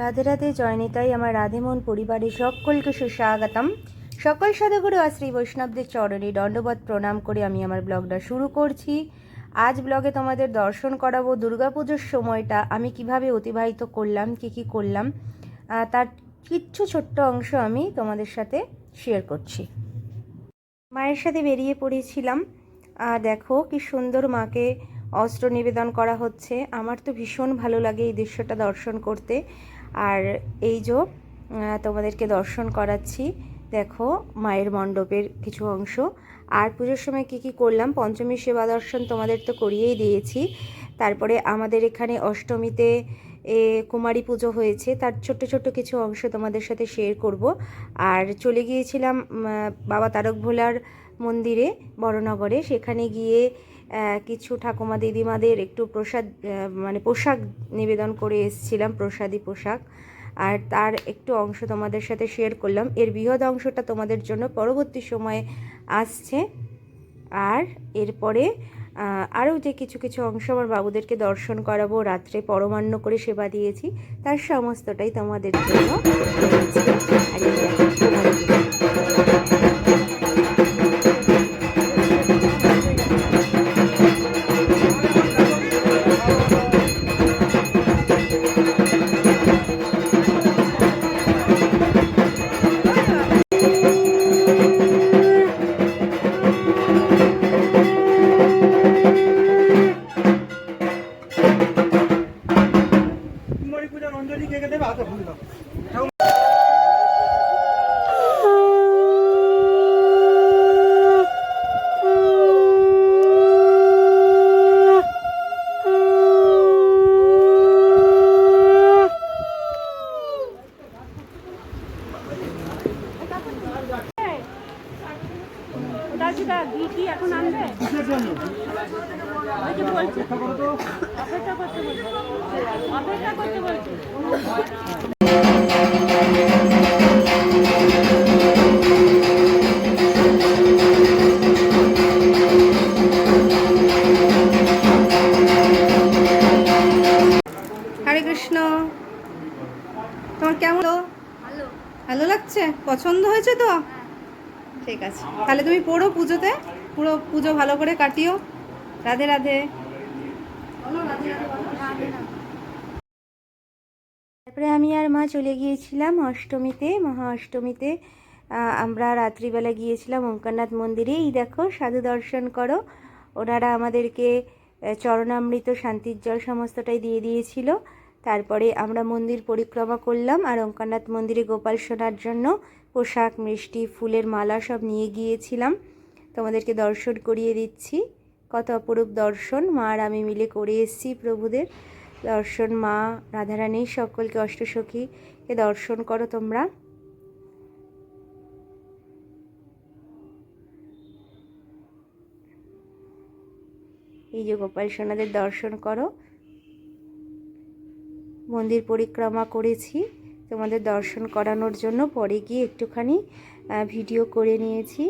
রাধে রাধে জয়নিতাই আমার রাধেমন পরিবারের সকলকে সুস্বাগতম। সকল সাধুগুরু আর শ্রী বৈষ্ণবদের চরণে দণ্ডবত প্রণাম করে আমি আমার ব্লগটা শুরু করছি। আজ ব্লগে তোমাদের দর্শন করাবো, দুর্গাপুজোর সময়টা আমি কীভাবে অতিবাহিত করলাম, কি কি করলাম তার কিচ্ছু ছোট্ট অংশ আমি তোমাদের সাথে শেয়ার করছি। মায়ের সাথে বেরিয়ে পড়েছিলাম। দেখো কি সুন্দর মাকে অস্ত্র নিবেদন করা হচ্ছে। আমার তো ভীষণ ভালো লাগে এই দৃশ্যটা দর্শন করতে। আর এই যে তোমাদেরকে দর্শন করাচ্ছি, দেখো, মায়ের মণ্ডপের কিছু অংশ। আর পুজোর সময় কি কি করলাম? পঞ্চমী সেবা দর্শন তোমাদের তো করিয়েই দিয়েছি। তারপরে আমাদের এখানে অষ্টমীতে এ কুমারী পুজো হয়েছে, তার ছোট্ট ছোট্ট কিছু অংশ তোমাদের সাথে শেয়ার করব। আর চলে গিয়েছিলাম বাবা তারক ভোলার মন্দিরে, বড়নগরে। সেখানে গিয়ে কিছু ঠাকুমা দিদিমাদের একটু প্রসাদ মানে পোশাক নিবেদন করে এসেছিলাম, প্রসাদী পোশাক। আর তার একটু অংশ তোমাদের সাথে শেয়ার করলাম। এর বৃহৎ অংশটা তোমাদের জন্য পরবর্তী সময়ে আসছে। আর এরপরে আরও যে কিছু কিছু অংশ আমার বাবুদেরকে দর্শন করাবো, রাত্রে পরমান্ন করে সেবা দিয়েছি, তার সমস্তটাই তোমাদের জন্য। ঘি কি এখন আনবে? ওই যে বলছে অপেক্ষা করো তো অপেক্ষা করতে বলছে। অপেক্ষা করতে বলছে হরে কৃষ্ণ। তোমার কেমন? হলো? ভালো লাগছে? পছন্দ হয়েছে তো? ঠিক আছে। তাহলে তুমি পড়ো পুজোতে, পুরো পুজো ভালো করে কাটিও। রাধে রাধে। তারপরে আমি আর মা চলে গিয়েছিলাম অষ্টমীতে, মহা অষ্টমীতে। আমরা রাত্রিবেলা গিয়েছিলাম ওঙ্কারনাথ মন্দিরে এই দেখো, সাধু দর্শন করো। ওনারা আমাদেরকে চরণামৃত, শান্তির জল সমস্তটাই দিয়ে দিয়েছিল। তারপরে আমরা মন্দির পরিক্রমা করলাম আর ওঙ্কারনাথ মন্দিরে গোপাল সোনার জন্য পোশাক, মিষ্টি, ফুলের মালা সব নিয়ে গিয়েছিলাম। তোমাদেরকে দর্শন করিয়ে দিচ্ছি। কত অপরূপ দর্শন। মা আর আমি মিলে করে এসেছি প্রভুদের দর্শন। মা, রাধারানী সকলকে, অষ্টসখীকে দর্শন করো তোমরা। এই যে গোপাল সোনাদের দর্শন করো। মন্দির পরিক্রমা করেছি। তোমাদের দর্শন করানোর জন্য পরে গিয়ে একটুখানি ভিডিও করে নিয়েছি।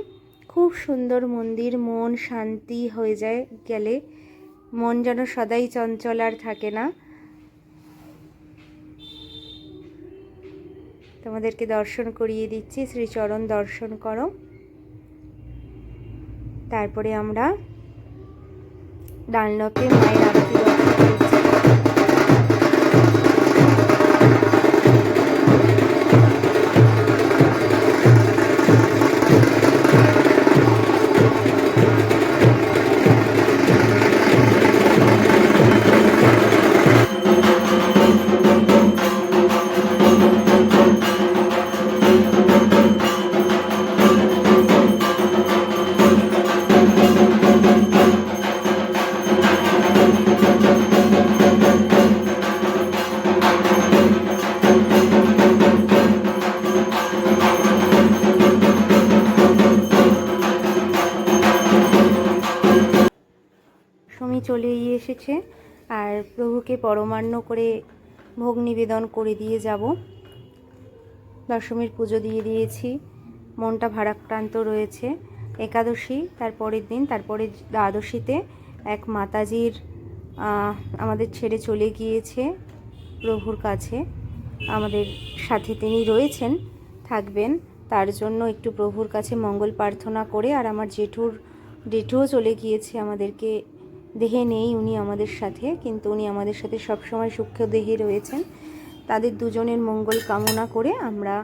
খুব সুন্দর মন্দির, মন শান্তি হয়ে যায় গেলে। মন যেন সদাই চঞ্চল আর থাকে না। তোমাদেরকে দর্শন করিয়ে দিচ্ছি, শ্রীচরণ দর্শন করো। তারপরে আমরা ডানলপে মায়ের আরতি দর্শন সময় চলেই এসেছে আর প্রভুকে পরমান্ন করে ভোগ নিবেদন করে দিয়ে যাব। দশমীর পুজো দিয়ে দিয়েছি। মনটা ভারাক্রান্ত রয়েছে। একাদশী, তার পরের দিন তারপরে দ্বাদশীতে এক মাতাজির আমাদের ছেড়ে চলে গিয়েছে প্রভুর কাছে। আমাদের সাথে তিনি রয়েছেন, থাকবেন। তার জন্য একটু প্রভুর কাছে মঙ্গল প্রার্থনা করে আর আমার জেঠুর, জেঠুও চলে গিয়েছে আমাদেরকে দেহে নেই উনি আমাদের সাথে, কিন্তু উনি আমাদের সাথে সবসময় সূক্ষ্ম দেহে রয়েছেন। তাদের দুজনের মঙ্গল কামনা করে আমরা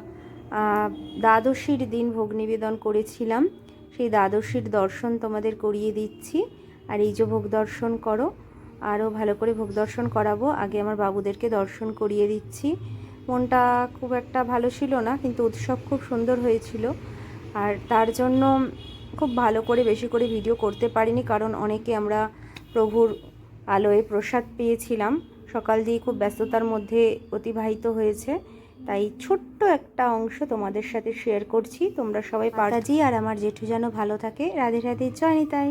দ্বাদশীর দিন ভোগ নিবেদন করেছিলাম। সেই দ্বাদশীর দর্শন তোমাদের করিয়ে দিচ্ছি। আর এই যে ভোগ দর্শন করো আরও ভালো করে ভোগ দর্শন করাবো, আগে আমার বাবুদেরকে দর্শন করিয়ে দিচ্ছি। মনটা খুব একটা ভালো ছিল না, কিন্তু উৎসব খুব সুন্দর হয়েছিল। আর তার জন্য খুব ভালো করে বেশি করে ভিডিও করতে পারিনি, কারণ অনেকে আমরা প্রভুর আলোয় প্রসাদ পেয়েছিলাম। সকাল দিয়ে খুব ব্যস্ততার মধ্যে অতিবাহিত হয়েছে। তাই ছোট্ট একটা অংশ তোমাদের সাথে শেয়ার করছি। তোমরা সবাই পাঠাজি আর আমার জেঠু যেন ভালো থাকে। রাধে রাধে, জয় নিতাই।